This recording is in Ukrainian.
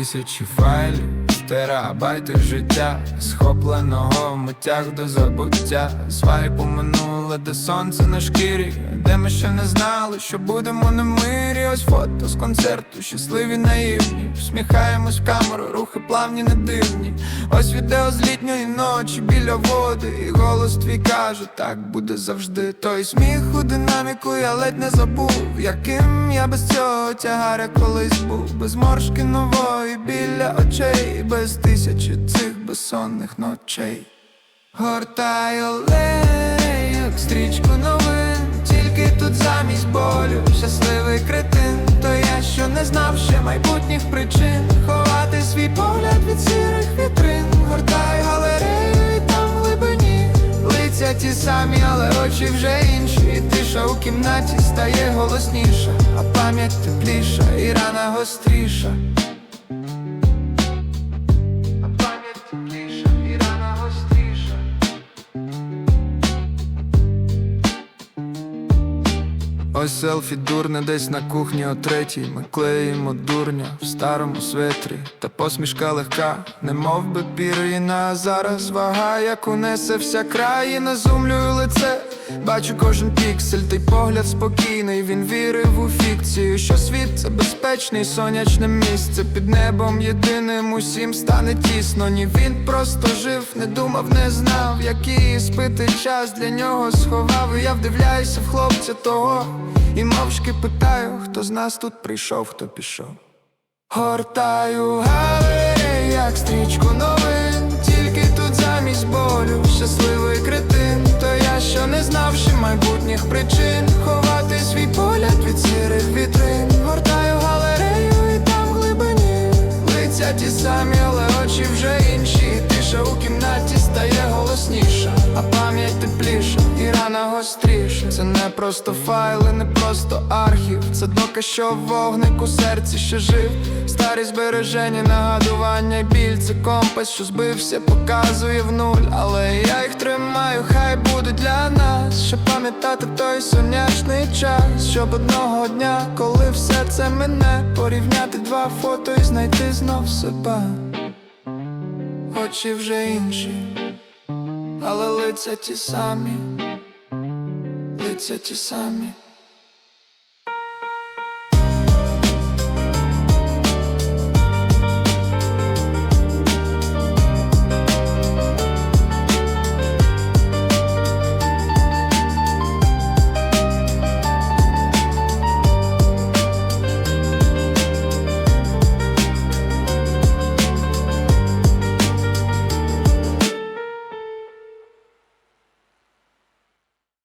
тисячі файлів, терабайти життя, схопленого в миттях до забуття, свайпу минуле, де сонце на шкірі, де ми ще не знали, що будемо на мирі. Ось фото з концерту, щасливі наївні. Всміхаємось в камеру, рухи плавні, не дивні. Ось відео з літньої ночі біля води, і голос твій каже, так буде завжди. Той сміх у динаміку я ледь не забув, яким я без цього тягаря колись був, без моршки нової біля очей, без тисячі цих безсонних ночей. Гортаю алеї, як стрічку новин, тільки тут замість болю. Щасливий критин, то я що не знав ще майбутніх причин, ті самі, але очі вже інші, тиша у кімнаті стає голосніша, а пам'ять тепліша і рана гостріша. Ось селфі дурне десь на кухні о третій. Ми клеїмо дурня в старому светрі. Та посмішка легка, немов би пір'їна Зараз вага, як унесе вся країна Зумлюю лице, бачу кожен піксель Той погляд спокійний, він вірив у фікцію Що світ це безпечний сонячне місце. Під небом єдиним усім стане тісно. Ні він просто жив, не думав, не знав Який спити час для нього сховав. І я вдивляюся в хлопця того І мовчки питаю, хто з нас тут прийшов, хто пішов. Гортаю галереї, як стрічку новин Ті самі, але очі вже інші І Тиша у кімнаті стає голосніша, а пам'ять тепліша і рана гостріша. Це не просто файли, не просто архів. Це доказ, що вогник у серці ще жив. Старі збережені, нагадування й біль. Це компас, що збився, показує в нуль. Але я їх тримаю, хай будуть для нас. Щоб пам'ятати той сонячний час. Щоб одного дня, коли все це мене, порівняти два фото і знайти знов себе. Очі вже інші, але лиця ті самі, лиця ті самі.